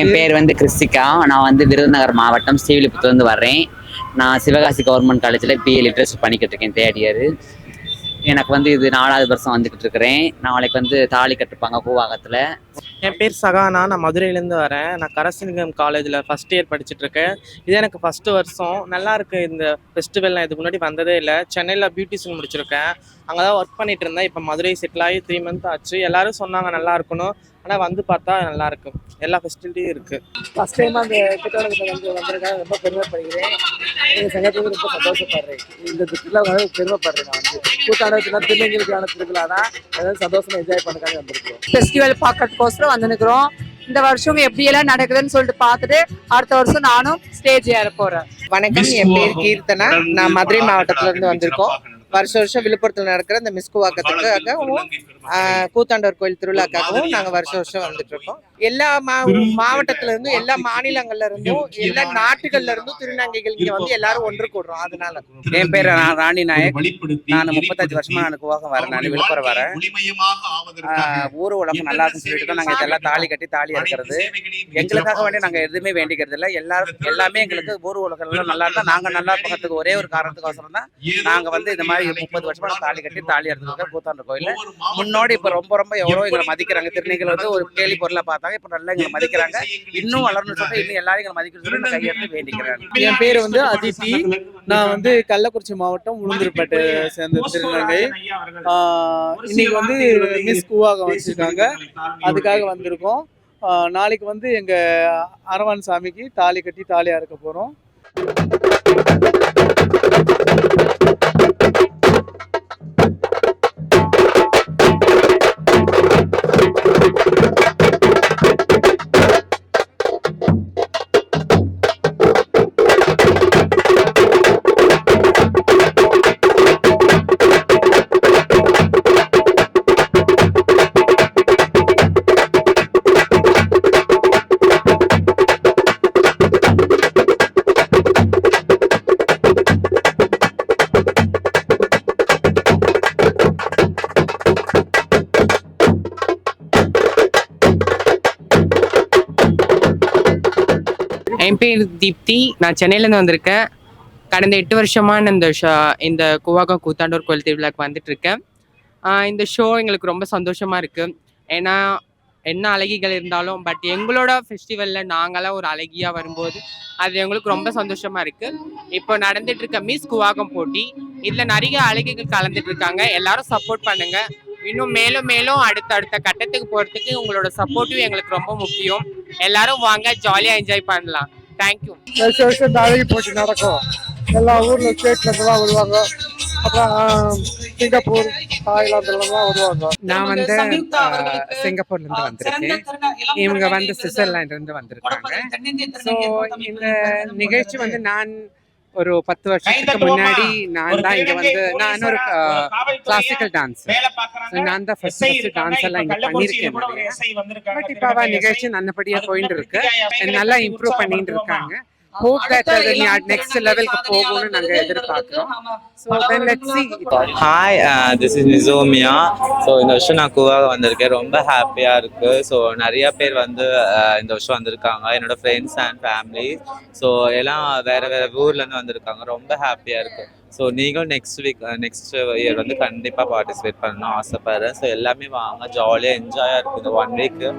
என் பேர் வந்து கிறிஸ்டிகா. நான் வந்து விருதுநகர் மாவட்டம் ஸ்ரீவில்லிபுத்தூர்லேருந்து வர்றேன். நான் சிவகாசி கவர்மெண்ட் காலேஜில் பிஏ லிட்ரேச்சர் பண்ணிக்கிட்டு இருக்கேன் தேர்ட் இயர் எனக்கு வந்து இது நாலாவது வருஷம் வந்துக்கிட்டு இருக்கிறேன். நாளைக்கு வந்து தாலி கட்டுப்பாங்க கூவாகத்தில் என் பேர் சகானா. நான் மதுரையிலேருந்து வரேன். நான் கரசிங்கம் காலேஜில் ஃபஸ்ட் இயர் படிச்சுட்டு இருக்கேன். இது எனக்கு ஃபஸ்ட்டு வருஷம். நல்லா இருக்கு. இந்த ஃபெஸ்டிவல் நான் இதுக்கு முன்னாடி வந்ததே இல்லை. சென்னையில் பியூட்டிஷன் முடிச்சிருக்கேன். அங்கே தான் ஒர்க் பண்ணிட்டு இருந்தேன். இப்போ மதுரை செட்டில் ஆகி த்ரீ மந்த் ஆச்சு. எல்லாரும் சொன்னாங்க நல்லா இருக்கணும். ஆனால் வந்து பார்த்தா நல்லா இருக்கு எல்லா ஃபெசிலிட்டியும் இருக்கு. ஃபர்ஸ்ட் டைம் அந்த திட்டத்தில் வந்து வந்திருக்கேன். ரொம்ப பெருமைப்படுகிறேன். எங்கள் சங்கத்துக்கு ரொம்ப சந்தோஷப்படுறேன். இந்த திருவிழா வந்து பெருமைப்படுறேன் நான் வந்து. கூத்தாண்டத்தில் திருநெல்வேலிக்கான திருவிழா தான் அதாவது சந்தோஷமா என்ஜாய் பண்ணக்காக வந்திருக்கோம் ஃபெஸ்டிவல் பார்க்கறதுக்கோசரம் வந்துருக்குறோம். இந்த வருஷம் எப்படியெல்லாம் நடக்குதுன்னு சொல்லிட்டு பார்த்துட்டு அடுத்த வருஷம் நானும் ஸ்டேஜ் ஏற போறேன். வணக்கம். என் பேர் கீர்த்தனா. நான் மதுரை மாவட்டத்துல இருந்து வந்திருக்கோம். வருஷம் வருஷம் விழுப்புரத்தில் நடக்கிற இந்த மிஸ்குவாக்கத்துக்காகவும் கூத்தாண்டவர் கோயில் திருவிழாக்காகவும் நாங்கள் வருஷம் வருஷம் வந்துட்டு இருக்கோம். எல்லா மா மாவட்டத்துல இருந்தும் எல்லா மாநிலங்கள்ல இருந்தும் எல்லா நாட்டுகள்ல இருந்தும் திருநங்கைகள் இங்க வந்து எல்லாரும் ஒன்று கூடுறோம். அதனால. என் பேர் ரா- ராணி நாயக். நான் முப்பத்தஞ்சு வருஷமா நான் குவாகம் வரேன். நான் விழுப்புரம் வரேன். ஊர் உலகம் நல்லா இருக்குன்னு சொல்லிட்டு தான் நாங்க இதெல்லாம் தாலி கட்டி தாலி இருக்கிறது எங்களுக்காக வேண்டி நாங்க எதுவுமே வேண்டிக்கிறது இல்லை. எல்லாரும் எல்லாமே எங்களுக்கு ஊர் உலகம் எல்லாம் நல்லா இருந்தா நாங்க நல்லா இருக்கிறதுக்கு ஒரே ஒரு காரணத்துக்கோசரம் தான் நாங்க வந்து இந்த மாதிரி முப்பது வருஷமா நான் தாலி கட்டி தாலி எடுத்துருக்கோம் கூத்தாண்ட கோயில்ல. முன்னோடி இப்ப ரொம்ப ரொம்ப எவ்வளவு எங்களை மதிக்கிறாங்க? திருநெல்வேலி வந்து ஒரு கேலி பொருளை இப்ப நல்லா எங்களை மதிக்கிறாங்க. இன்னும் வளரணும்னு சொல்லிட்டு இன்னும் எல்லாரும் எங்களை மதிக்கணும்னு சொல்லி நான் கையெழுத்து வேண்டிக்கிறேன். என் பேர் வந்து அதித்தி நான் வந்து கள்ளக்குறிச்சி மாவட்டம் உளுந்தூர்பேட்டை சேர்ந்த திருநங்கை. இன்னைக்கு வந்து மிஸ் கூவாகம் வச்சிருக்காங்க. அதுக்காக வந்திருக்கோம். நாளைக்கு வந்து எங்க அரவான் சாமிக்கு தாலி கட்டி தாலியா இருக்க போறோம். என் பேர் தீப்தி. நான் சென்னையிலேருந்து வந்திருக்கேன். கடந்த எட்டு வருஷமாக நான் இந்த ஷா இந்த கூவாகம் கூத்தாண்டூர் கோயில் திருவிழாக்கு வந்துட்டு இருக்கேன் இந்த ஷோ எங்களுக்கு ரொம்ப சந்தோஷமாக இருக்குது ஏன்னா என்ன அழகிகள் இருந்தாலும் பட் எங்களோட ஃபெஸ்டிவலில் நாங்களாம் ஒரு அழகியாக வரும்போது அது எங்களுக்கு ரொம்ப சந்தோஷமாக இருக்குது இப்போ நடந்துட்டு இருக்க மிஸ் குவாகம் போட்டி இதில் நிறைய அழகிகள் கலந்துட்டு இருக்காங்க எல்லாரும் சப்போர்ட் பண்ணுங்கள் இன்னும் மேலும் மேலும் அடுத்த அடுத்த கட்டத்துக்கு போகிறதுக்கு உங்களோட சப்போர்ட்டும் எங்களுக்கு ரொம்ப முக்கியம். எல்லாரும் வாங்க ஜாலியா என்ஜாய் பண்ணலாம் தேங்க்யூ வருஷம் வருஷம் அழகி போட்டி நடக்கும் எல்லா ஊர்ல ஸ்டேட்ல இருந்தெல்லாம் வருவாங்க அப்புறம் சிங்கப்பூர் தாய்லாந்துலாம் வருவாங்க நான் வந்து சிங்கப்பூர்ல இருந்து வந்திருக்கேன் இவங்க வந்து சுவிட்சர்லாந்துல இருந்து வந்திருக்காங்க ஸோ இந்த நிகழ்ச்சி வந்து நான் ஒரு பத்து வருஷத்துக்கு முன்னாடி நான் தான் இங்க வந்து நான் ஒரு கிளாசிக்கல் டான்ஸ் நான் தான் ஃபர்ஸ்ட் ஃபர்ஸ்ட் டான்ஸ் எல்லாம் இங்க பண்ணிருக்கேன் பட் இப்போ அவ நிகழ்ச்சி நல்லபடியா போயிட்டு இருக்கு. நல்லா இம்ப்ரூவ் பண்ணிட்டு இருக்காங்க. ஹோப் தட் அது நெக்ஸ்ட் லெவலுக்கு போகும்னு நாங்க எதிர்பார்க்கிறோம். So then let's see. Hi this is Nisomiya so இந்த வருஷம் நான் கூவாக வந்திருக்கேன். ரொம்ப ஹாப்பியாக இருக்குது ஸோ நிறைய பேர் வந்து uh, இந்த வருஷம் வந்திருக்காங்க. என்னோட ஃப்ரெண்ட்ஸ் அண்ட் ஃபேமிலி ஸோ எல்லாம் வேறு வேறு ஊர்லேருந்து வந்திருக்காங்க. ரொம்ப ஹாப்பியாக இருக்குது ஸோ நீங்களும் நெக்ஸ்ட் வீக் நெக்ஸ்ட் இயர் வந்து கண்டிப்பாக பார்ட்டிசிபேட் பண்ணணும் ஆசைப்படுறேன். ஸோ எல்லாமே வாங்க. ஜாலியாக என்ஜாயாக இருக்குது இந்த ஒன் வீக்கு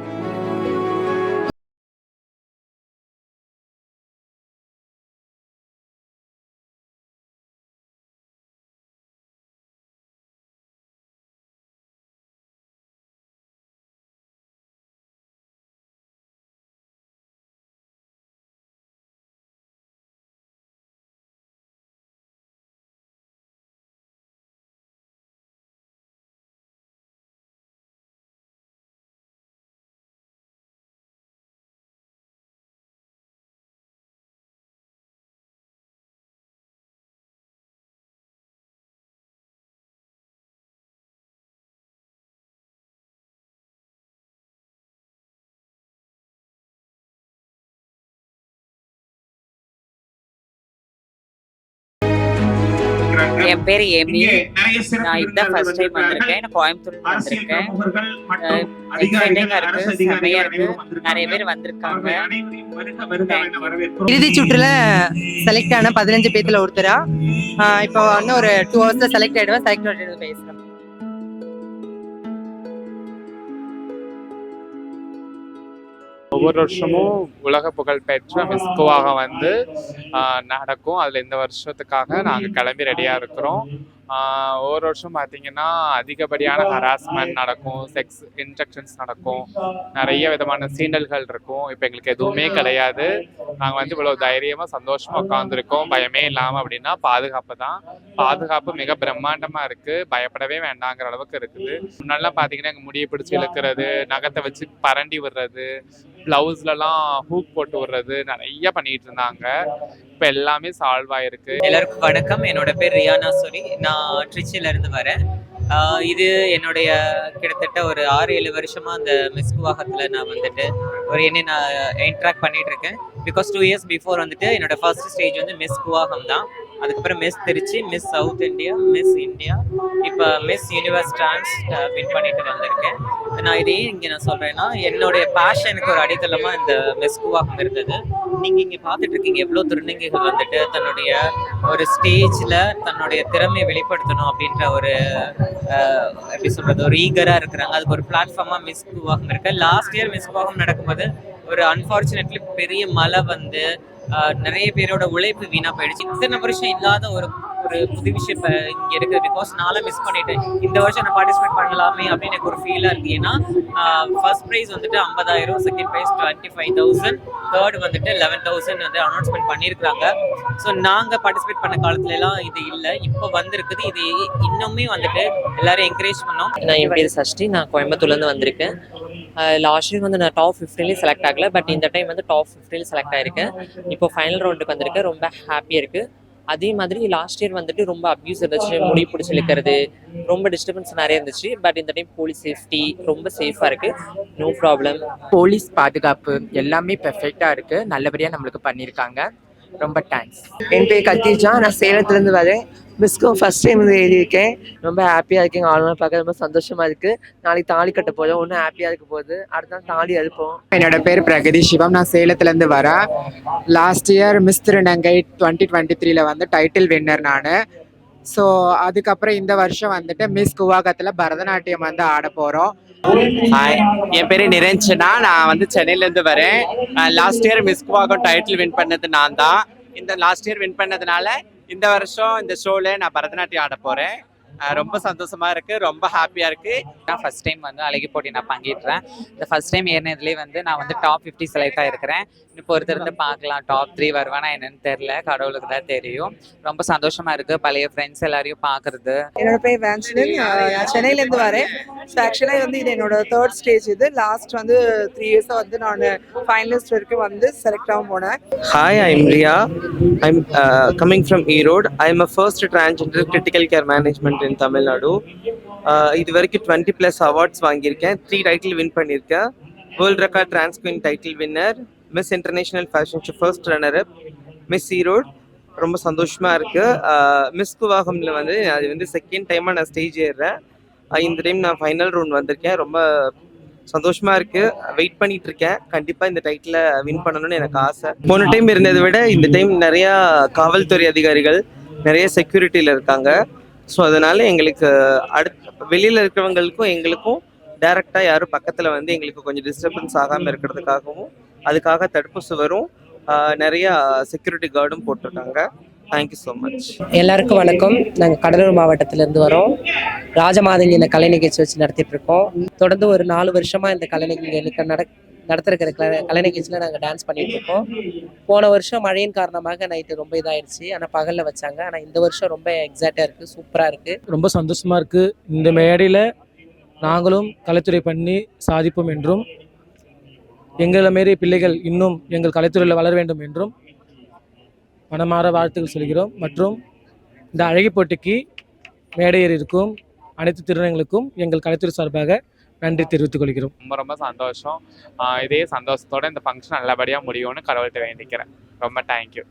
என் பேர் ஏமி நான் இதுதான் ஃபர்ஸ்ட் டைம் வந்திருக்கேன். நான் கோயம்புத்தூர் வந்திருக்கேன். எக்ஸைட்டிங்கா இருக்கு. செம்மையா இருக்கு. நிறைய பேர் வந்திருக்காங்க. இறுதி சுற்றுல செலக்ட் ஆன பதினஞ்சு பேத்துல ஒருத்தரா? ஆஹ் இப்போ இன்னும் ஒரு டூ ஹவர்ஸ்ல செலக்ட் ஆயிடுவேன் செலக்ட் ஆயிடுவேன் பேசுறேன் ஒவ்வொரு வருஷமும் உலக புகழ்பெற்ற மிஸ்குவாக வந்து ஆஹ், நடக்கும். அதில் இந்த வருஷத்துக்காக நாங்கள் கிளம்பி ரெடியாக இருக்கிறோம். ஒவ்வொரு வருஷம் பார்த்தீங்கன்னா அதிகப்படியான ஹராஸ்மெண்ட் நடக்கும் செக்ஸ் இன்ஜெக்ஷன்ஸ் நடக்கும். நிறைய விதமான சீண்டல்கள் இருக்கும். இப்போ எங்களுக்கு எதுவுமே கிடையாது. நாங்கள் வந்து இவ்வளோ தைரியமாக சந்தோஷமாக உட்காந்துருக்கோம் பயமே இல்லாமல் அப்படின்னா பாதுகாப்பு தான். பாதுகாப்பு மிக பிரம்மாண்டமாக இருக்குது பயப்படவே வேண்டாங்கிற அளவுக்கு இருக்குது. முன்னாடிலாம் பார்த்தீங்கன்னா எங்கள் முடியை பிடிச்சி இழுக்கிறது நகத்தை வச்சு பரண்டி விடுறது பிளவுஸ்லலாம் ஹூக் போட்டு விடுறது நிறைய பண்ணிட்டு இருந்தாங்க. இப்போ எல்லாமே சால்வ் ஆயிருக்கு. எல்லாருக்கும் வணக்கம். என்னோட பேர் ரியானா சொரி. நான் ட்ரிச்சில இருந்து வரேன் இது என்னுடைய கிட்டத்தட்ட ஒரு ஆறு ஏழு வருஷமா அந்த மிஸ் குவாகத்துல நான் வந்துட்டு ஒரு என்ன நான் இன்ட்ராக்ட் பண்ணிட்டு இருக்கேன். பிகாஸ் டூ இயர்ஸ் பிஃபோர் வந்துட்டு என்னோட ஃபர்ஸ்ட் ஸ்டேஜ் வந்து மிஸ் குவாகம் தான் அதுக்கப்புறம் miss Trichy miss south India miss India இப்போ மிஸ் யூனிவர்ஸ் டான்ஸ் வின் பண்ணிட்டு வந்திருக்கேன். நான் இதையே இங்கே நான் சொல்கிறேன்னா என்னுடைய பேஷனுக்கு ஒரு அடித்தளமாக இந்த மிஸ் குவாகம் இருந்தது. நீங்கள் இங்கே பார்த்துட்டு இருக்கீங்க எவ்வளோ திருநங்கைகள் வந்துட்டு தன்னுடைய ஒரு ஸ்டேஜில் தன்னுடைய திறமையை வெளிப்படுத்தணும் அப்படின்ற ஒரு எப்படி சொல்கிறது ஒரு ஈகராக இருக்கிறாங்க. அதுக்கு ஒரு பிளாட்ஃபார்மாக மிஸ் கூவாகம் இருக்குது லாஸ்ட் இயர் மிஸ் கூவாகம் நடக்கும்போது ஒரு அன்பார்ச்சுனேட்லி பெரிய மழை வந்து நிறைய பேரோட உழைப்பு வீணா போயிடுச்சு. இத்தனை வருஷம் இல்லாத ஒரு ஒரு புது விஷயம் இப்போ இங்க இருக்கு. பிகாஸ் நானும் மிஸ் பண்ணிட்டேன். இந்த வருஷம் நான் பார்ட்டிசிபேட் பண்ணலாமே அப்படின்னு எனக்கு ஒரு ஃபீலா இருக்கு. ஏன்னா ஃபர்ஸ்ட் ப்ரைஸ் வந்துட்டு ஐம்பதாயிரம் second prize twenty five thousand third வந்துட்டு லெவன் தௌசண்ட் வந்து அனௌன்ஸ்மெண்ட் பண்ணியிருக்காங்க ஸோ நாங்கள் பார்ட்டிசிபேட் பண்ண காலத்துல எல்லாம் இது இல்லை. இப்போ வந்திருக்குது. இது இன்னுமே வந்துட்டு எல்லாரும் என்கரேஜ் பண்ணோம். நான் என் பேர் சஷ்டி. நான் கோயம்புத்தூர்லேருந்து வந்திருக்கேன். லாஸ்ட் இயர் வந்து நான் டாப் ஃபிஃப்டின்லேயும் செலக்ட் ஆகல பட் இந்த டைம் வந்து டாப் ஃபிஃப்டியில் செலக்ட் ஆயிருக்கேன். இப்போ ஃபைனல் ரவுண்டுக்கு வந்திருக்கேன் ரொம்ப ஹாப்பியாக இருக்குது அதே மாதிரி லாஸ்ட் இயர் வந்துட்டு ரொம்ப அப்யூஸ் இருந்துச்சு முடி பிடிச்சி இழுக்கிறது ரொம்ப டிஸ்டர்பன்ஸ் நிறைய இருந்துச்சு பட் இந்த டைம் போலீஸ் சேஃப்டி ரொம்ப சேஃபாக இருக்குது நோ ப்ராப்ளம் போலீஸ் பாதுகாப்பு எல்லாமே பெர்ஃபெக்டாக இருக்குது நல்லபடியாக நம்மளுக்கு பண்ணியிருக்காங்க. ரொம்ப தேங்க்ஸ் என் பேர் கத்தீஜா நான் சேலத்துலேருந்து வரேன். மிஸ்க்கும் ஃபர்ஸ்ட் டைம் வந்து எழுதியிருக்கேன். ரொம்ப ஹாப்பியாக இருக்கேன். ஆளுநர் பார்க்க ரொம்ப சந்தோஷமாக இருக்குது நாளைக்கு தாலி கட்ட போதும் ஒன்றும் ஹாப்பியாக இருக்க போகுது. அடுத்த நாள் தாலி அறுப்போம். என்னோட பேர் பிரகதி சிவம். நான் சேலத்துலேருந்து வரேன் லாஸ்ட் இயர் மிஸ் திருநங்கை டுவெண்ட்டி டுவெண்ட்டி த்ரீல வந்து டைட்டில் வின்னர் நான். ஸோ அதுக்கப்புறம் இந்த வருஷம் வந்துட்டு மிஸ் குவாகத்தில் பரதநாட்டியம் வந்து ஆட போகிறோம் என் பேரு நிரஞ்சனா. நான் வந்து சென்னையில இருந்து வரேன் last year miss Koovagam title win பண்ணது நான் தான் இந்த லாஸ்ட் இயர் வின் பண்ணதுனால இந்த வருஷம் இந்த ஷோல நான் பரதநாட்டியம் ஆட போறேன். ரொம்ப சந்தோஷமா இருக்கு. ரொம்ப ஹாப்பியா இருக்கு. நான் ஃபர்ஸ்ட் டைம் வந்து அழகி போட்டி நான் பங்கேற்றேன். இந்த ஃபர்ஸ்ட் டைம் ஏறினதுலேயே வந்து நான் வந்து டாப் ஃபிஃப்டி செலக்ட் ஆகிருக்கிறேன் இப்போ ஒருத்தர் இருந்து பார்க்கலாம். டாப் த்ரீ வருவானா என்னன்னு தெரில கடவுளுக்கு தான் தெரியும். ரொம்ப சந்தோஷமா இருக்கு. பழைய ஃப்ரெண்ட்ஸ் எல்லாரையும் பார்க்கறது. என்னோட பேர் வேன்சலின் நான் சென்னையிலேருந்து வரேன். ஸோ ஆக்சுவலாக வந்து இது என்னோட தேர்ட் ஸ்டேஜ் இது. லாஸ்ட் வந்து த்ரீ இயர்ஸாக வந்து நான் ஃபைனலிஸ்ட் வரைக்கும் வந்து செலக்ட் ஆக போனேன். Hi, I'm Ria. I'm uh, coming from Erode. I'm a first transgender critical care management in Tamil Nadu இது வரைக்கும் டுவெண்ட்டி ப்ளஸ் அவார்ட்ஸ் வாங்கியிருக்கேன். த்ரீ டைட்டில் வின் பண்ணியிருக்கேன். World record transqueen title winner miss international fashion show first runner up miss Erode ரொம்ப சந்தோஷமாக இருக்குது miss uh, குவாகமில் வந்து அது வந்து செகண்ட் டைமாக நான் ஸ்டேஜ் ஏறுறேன். Uh, இந்த டைம் நான் ஃபைனல் ரவுண்ட் வந்திருக்கேன். ரொம்ப சந்தோஷமா இருக்கு. வெயிட் பண்ணிட்டு இருக்கேன். கண்டிப்பா இந்த டைட்டில வின் பண்ணணும்னு எனக்கு ஆசை. போன டைம் இருந்ததை விட இந்த டைம் நிறைய காவல்துறை அதிகாரிகள் நிறைய செக்யூரிட்டியில இருக்காங்க. ஸோ அதனால எங்களுக்கு அடுத்த வெளியில் இருக்கிறவங்களுக்கும் எங்களுக்கும் டைரக்டா யாரும் பக்கத்தில் வந்து எங்களுக்கு கொஞ்சம் டிஸ்டர்பன்ஸ் ஆகாமல் இருக்கிறதுக்காகவும் அதுக்காக தடுப்பு சுவரும் நிறையா செக்யூரிட்டி கார்டும் போட்டிருக்காங்க. தேங்க்யூ ஸோ மச் எல்லாருக்கும் வணக்கம். நாங்கள் கடலூர் மாவட்டத்திலேருந்து வரோம். ராஜமாதங்கி இந்த கலை நிகழ்ச்சி வச்சு நடத்திட்டு இருக்கோம். தொடர்ந்து ஒரு நாலு வருஷமா இந்த கலை நிகழ்ச்சி நட நடத்திருக்கிற கலை கலை நிகழ்ச்சியில் நாங்கள் டான்ஸ் பண்ணிட்டு இருக்கோம். போன வருஷம் மழையின் காரணமாக நைட்டு ரொம்ப இதாயிடுச்சு ஆனால் பகலில் வச்சாங்க. ஆனால் இந்த வருஷம் ரொம்ப எக்ஸாக்டாக இருக்குது சூப்பராக இருக்குது ரொம்ப சந்தோஷமாக இருக்குது இந்த மேடையில் நாங்களும் கலைத்துறை பண்ணி சாதிப்போம் என்றும் எங்களை மாரி பிள்ளைகள் இன்னும் எங்கள் கலைத்துறையில் வளர வேண்டும் என்றும் மனமாற வாழ்த்துக்கள் சொல்கிறோம். மற்றும் இந்த அழகி போட்டிக்கு மேடையேறி இருக்கும் அனைத்து திருநங்களுக்கும் எங்கள் கலைத்துறை சார்பாக நன்றி தெரிவித்துக் கொள்கிறோம். ரொம்ப ரொம்ப சந்தோஷம். இதே சந்தோஷத்தோட இந்த ஃபங்க்ஷன் நல்லபடியாக முடியும்னு கடவுள்கிட்ட வேண்டிக்கிறேன். ரொம்ப தேங்க்யூ